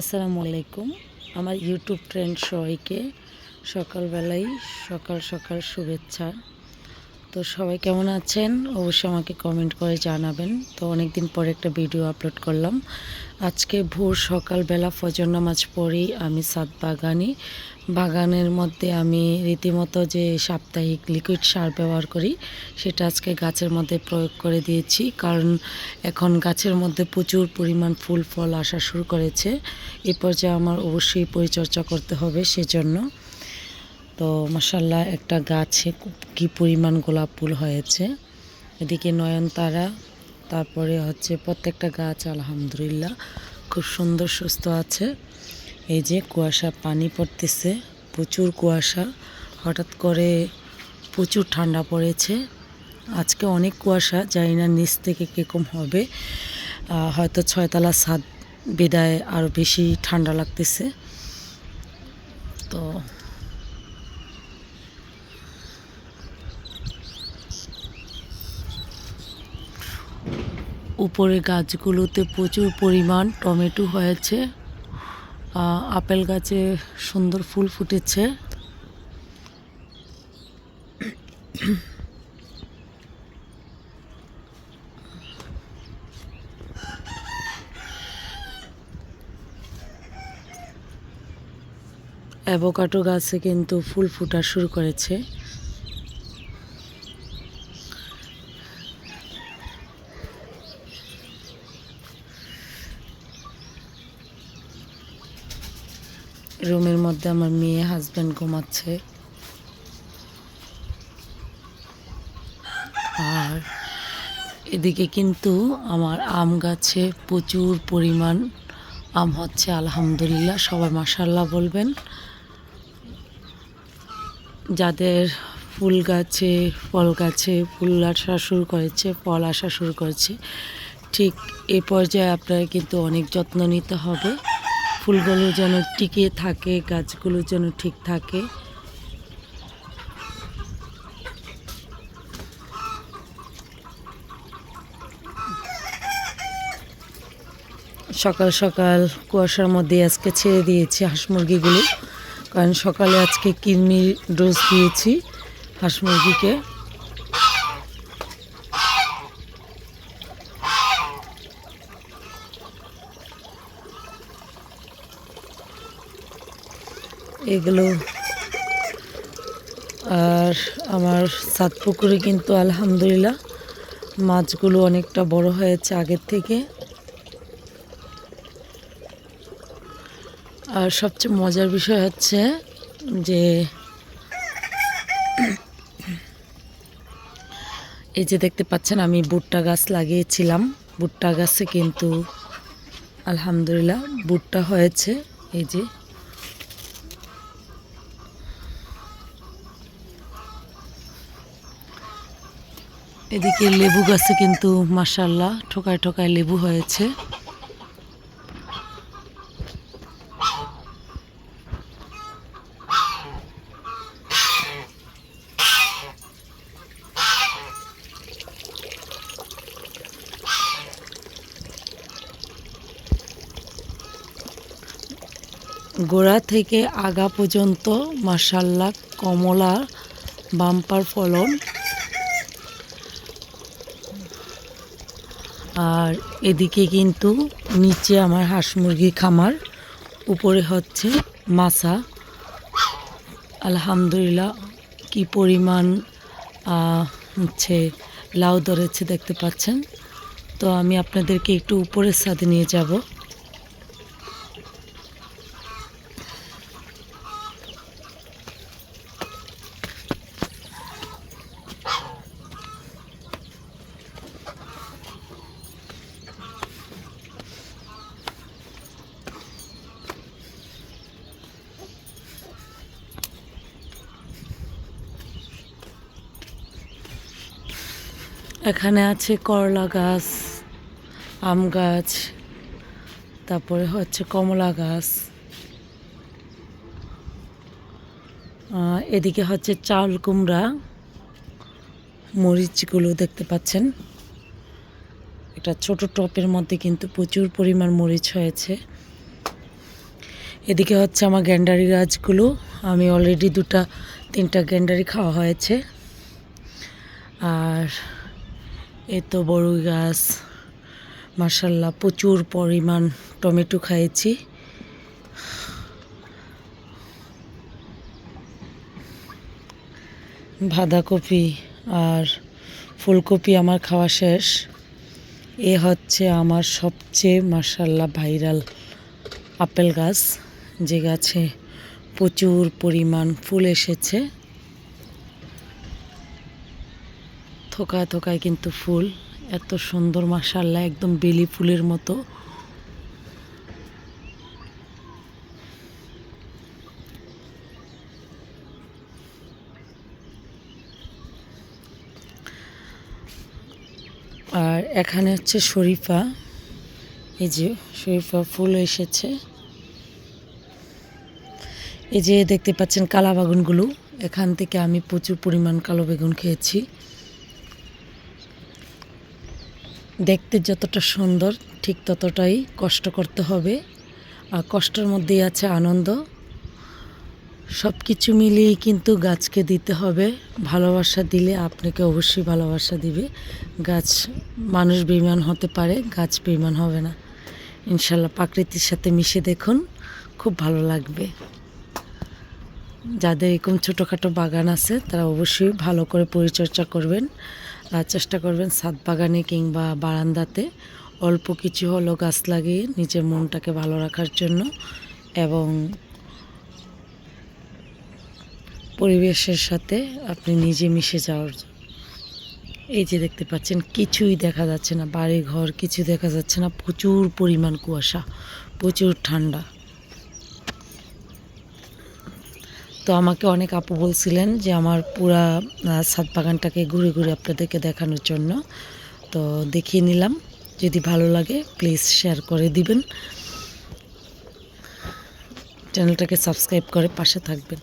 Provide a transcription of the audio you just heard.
আসসালামু আলাইকুম। আমার ইউটিউব ফ্রেন্ড সবাইকে সকালবেলায় সকাল সকাল শুভেচ্ছা। তো সবাই কেমন আছেন? অবশ্যই আমাকে কমেন্ট করে জানাবেন। তো অনেক দিন পরে একটা ভিডিও আপলোড করলাম। আজকে ভোর সকালবেলা ফজর নামাজ পড়েই আমি সাত বাগানি বাগানের মধ্যে আমি রীতিমতো যে সাপ্তাহিক লিকুইড সার ব্যবহার করি, সেটা আজকে গাছের মধ্যে প্রয়োগ করে দিয়েছি। কারণ এখন গাছের মধ্যে প্রচুর পরিমাণ ফুল, ফল আসা শুরু করেছে। এ পর্যায়ে আমার অবশ্যই পরিচর্যা করতে হবে, সেজন্য। তো মাসাল্লাহ একটা গাছে কি পরিমাণ গোলাপ ফুল হয়েছে। এদিকে নয়নতারা, তারপরে হচ্ছে প্রত্যেকটা গাছ আলহামদুলিল্লাহ খুব সুন্দর সুস্থ আছে। এই যে কুয়াশা পানি পড়তেছে, প্রচুর কুয়াশা, হঠাৎ করে প্রচুর ঠান্ডা পড়েছে। আজকে অনেক কুয়াশা, জানি না নিচ থেকে কীরকম হবে। হয়তো ছয়তলা ছাদ, বিদায় আরও বেশি ঠান্ডা লাগতেছে তো উপরে গাছগুলোতে প্রচুর পরিমাণ টমেটো হয়েছে। আপেল গাছে সুন্দর ফুল ফুটেছে। অ্যাভোকাডো গাছে কিন্তু ফুল ফুটা শুরু করেছে। রুমের মধ্যে আমার মেয়ে হাজব্যান্ড ঘুমাচ্ছে। আর এদিকে কিন্তু আমার আম গাছে প্রচুর পরিমাণ আম হচ্ছে, আলহামদুলিল্লাহ, সবাই মাসাল্লাহ বলবেন। যাদের ফুল গাছে, ফল গাছে, ফুল আসা শুরু করেছে, ফল আসা শুরু করেছে, ঠিক এ পর্যায়ে আপনারা কিন্তু অনেক যত্ন নিতে হবে। ফুলগুলো যেন টিকে থাকে, গাছগুলো যেন ঠিক থাকে। সকাল সকাল কুয়াশার মধ্যে আজকে ছেড়ে দিয়েছি হাঁস মুরগিগুলো। কারণ সকালে আজকে কিডনি ডোজ দিয়েছি হাঁস মুরগিকে। এগুলো। আর আমার সাত পুকুরে কিন্তু আলহামদুলিল্লাহ মাছগুলো অনেকটা বড় হয়েছে আগের থেকে। আর সবচেয়ে মজার বিষয় হচ্ছে যে এই যে দেখতে পাচ্ছেন আমি ভুট্টা গাছ লাগিয়েছিলাম। ভুট্টা গাছে কিন্তু আলহামদুলিল্লাহ ভুট্টা হয়েছে। এই যে এদিকে লেবু গাছে কিন্তু মাসাল্লাহ ঠোকায় ঠোকায় লেবু হয়েছে। গোড়া থেকে আগা পর্যন্ত মাসাল্লাহ কমলা বাম্পার ফলন আর এদিকে কিন্তু নিচে আমার হাঁস মুরগি খামার, উপরে হচ্ছে মাছা। আলহামদুলিল্লাহ, কি পরিমাণ হচ্ছে লাউ ধরেছে দেখতে পাচ্ছেন। তো আমি আপনাদেরকে একটু উপরের ছাদে নিয়ে যাব। এখানে আছে করলা গাছ, আম গাছ, তারপরে হচ্ছে কমলা গাছ। এদিকে হচ্ছে চাল কুমড়া, মরিচগুলো দেখতে পাচ্ছেন। একটা ছোট টপের মধ্যে কিন্তু প্রচুর পরিমাণ মরিচ হয়েছে। এদিকে হচ্ছে আমার গ্যান্ডারি গাছগুলো, আমি অলরেডি দুটা, তিনটা গ্যান্ডারি খাওয়া হয়েছে। আর এ তো বড়ই গাছ। মার্শাল্লাহ প্রচুর পরিমাণ টমেটো খাইয়েছি বাঁধাকপি আর ফুলকপি আমার খাওয়া শেষ। এ হচ্ছে আমার সবচেয়ে মার্শাল্লাহ ভাইরাল আপেল গাছ। যে গাছে প্রচুর পরিমাণ ফুল এসেছে। থোকায় থোকায় কিন্তু ফুল। এত সুন্দর মাসাল্লাহ একদম বেলি ফুলের মতো। আর এখানে হচ্ছে শরীফা। এই যে শরীফা ফুল এসেছে। এই যে দেখতে পাচ্ছেন কালা বাগুনগুলো এখান থেকে আমি প্রচুর পরিমাণ কালো বেগুন খেয়েছি। দেখতে যতটা সুন্দর, ঠিক ততটাই কষ্ট করতে হবে। আর কষ্টের মধ্যেই আছে আনন্দ। সব কিছু মিলিয়েই কিন্তু গাছকে দিতে হবে। ভালোবাসা দিলে আপনাকে অবশ্যই ভালোবাসা দিবে। গাছ মানুষ বেইমান হতে পারে, গাছ বেইমান হবে না। ইনশাল্লাহ প্রাকৃতির সাথে মিশে দেখুন, খুব ভালো লাগবে। যাদের এরকম ছোটোখাটো বাগান আছে, তারা অবশ্যই ভালো করে পরিচর্যা করবেন। চেষ্টা করবেন ছাদ বাগানে কিংবা বারান্দাতে অল্প কিছু হলো গাছ লাগিয়ে নিজের মনটাকে ভালো রাখার জন্য এবং পরিবেশের সাথে আপনি নিজে মিশে যাওয়ার এই যে দেখতে পাচ্ছেন, কিছুই দেখা যাচ্ছে না। বাড়ি ঘর কিছু দেখা যাচ্ছে না। প্রচুর পরিমাণ কুয়াশা, প্রচুর ঠান্ডা। তো আমাকে অনেক আপু বলছিলেন যে আমার পুরা ছাদ বাগানটাকে ঘুরে ঘুরে আপনাদেরকে দেখানোর জন্য। তো দেখিয়ে নিলাম। যদি ভালো লাগে প্লিজ শেয়ার করে দিবেন। চ্যানেলটাকে সাবস্ক্রাইব করে পাশে থাকবেন।